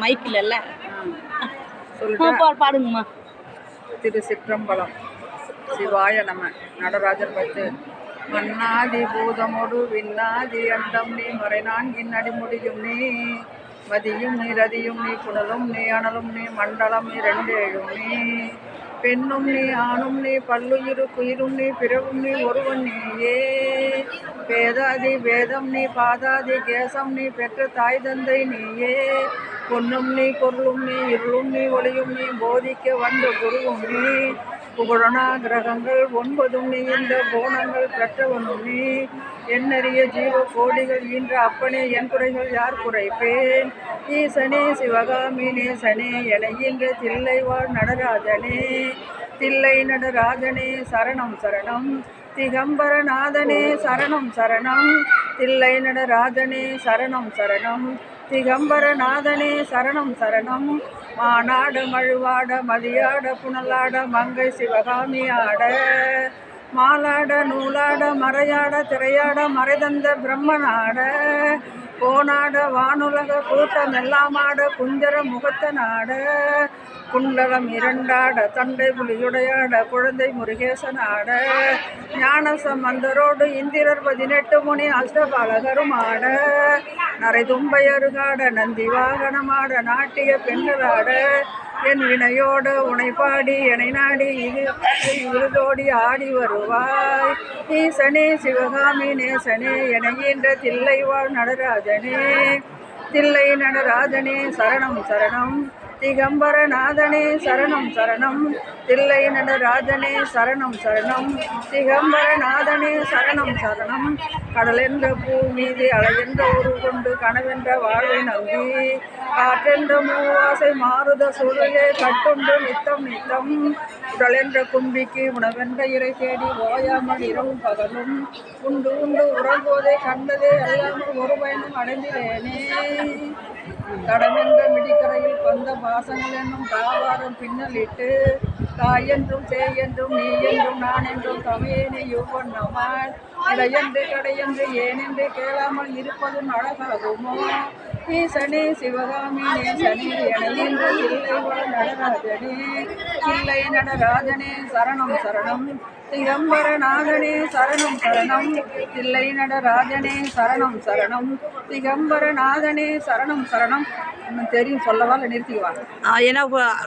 Mic இல்லைல்ல பாடுங்கம்மா. திரு சிற்றம்பலம் சிவாய நம நடராஜர் பத்து. மன்னாதி பூதமொடு விண்ணாதி அண்டம் நீ மறை நான்கின் அடிமுடியும் நீ. மதியும் நீ ரதியும் நீ குடலும் நீ அனலும் நீ மண்டலம் நீ ரெண்டேழும் நீ. பெண்ணும் நீ ஆணும் நீ பல்லுயிரு குயிரும் நீ பிறவும் நீ ஒருவன் நீயே. வேதாதி வேதம் நீ பாதாதி கேசம் நீ பெற்ற தாய் தந்தை நீயே. பொன்னும் நீ பொருளும் நீ இருளும் நீ ஒளியும் நீ போதிக்க வந்த குருவும் நீ. புகழனா கிரகங்கள் ஒன்பதும் நீ இந்த கோணங்கள் பெற்றவனும் நீ. எண்ணறிய ஜீவ கோடிகள் ஈன்ற அப்பனே என் குறைகள் யார் குறைப்பேன்? ஈசனே சிவகாமி நேசனே என ஈன்ற தில்லை நடராஜனே. தில்லை நடராஜனே சரணம் சரணம். திகம்பரநாதனே சரணம் சரணம். தில்லை நடராஜனே சரணம் சரணம். திகம்பரநாதனே சரணம் சரணம். மானாட மழுவாட மதியாட புனலாட மங்கை சிவகாமி ஆட. மாலாட நூலாட மறையாட திரையாட மறைதந்த பிரம்மனாட. கோனாட வானுலக கூட்டம் எல்லாமாட குஞ்சர முகத்த நாட குண்டலம் இரண்டாட தண்டை புலியுடையாட குழந்தை முருகேசனாட ஞான சம்பந்தரோடு இந்திரர் பதினெட்டு முனி அஷ்டபாலகரும் ஆட நரை தும்பை அருகாட நந்தி வாகனமாட நாட்டிய பெண்களாட என் வினையோடு உனைப்பாடி பாடி என்னை நாடி இது விருதோடி ஆடி வருவாய். ஈசனே சிவகாமி நேசனே என தில்லைவாழ் தில்லை நடராஜனே. தில்லை நடராஜனே சரணம் சரணம். திகம்பரநாதனே சரணம் சரணம். தில்லை நடராஜனே சரணம் சரணம். திகம்பரநாதனே சரணம் சரணம். கடலென்ற பூ மீது அழகென்ற ஒரு கொண்டு கனவென்ற வாழ்வை நம்பி காற்றென்ற மூவாசை மாறுத சுழலே கட்டுண்டு நித்தம் நித்தம். உடலென்ற கும்பிக்கு உணவென்ற இறை தேடி ஓயாமல் இரவும் பகலும். உண்டு உண்டு உறங்குவதை கண்டதே அல்லாமல் ஒரு பயனும் அடைந்திலேனே. கடமென்ற மிடிக்கரையில் பந்த பாசங்கள் என்னும் தாவாரம் பின்னலிட்டு தாயென்றும் சேயென்றும் நீ என்றும் நான் என்றும் தமையேனே யுவண்ணமாய். இடையென்று கடையென்று ஏனென்று கேளாமல் இருப்பதும் அழகாகுமோ? ஈசனே சிவகாமி நேசனே எனையென்று இல்லை நடராஜனே. இல்லை நடராஜனே சரணம் சரணம். திகம்பரநாதனே சரணம் சரணம். தில்லை நடராஜனே சரணம் சரணம். திகம்பரநாதனே சரணம் சரணம். தெரியும் சொல்லவா இல்லை நிறுத்திக்குவா? ஏன்னா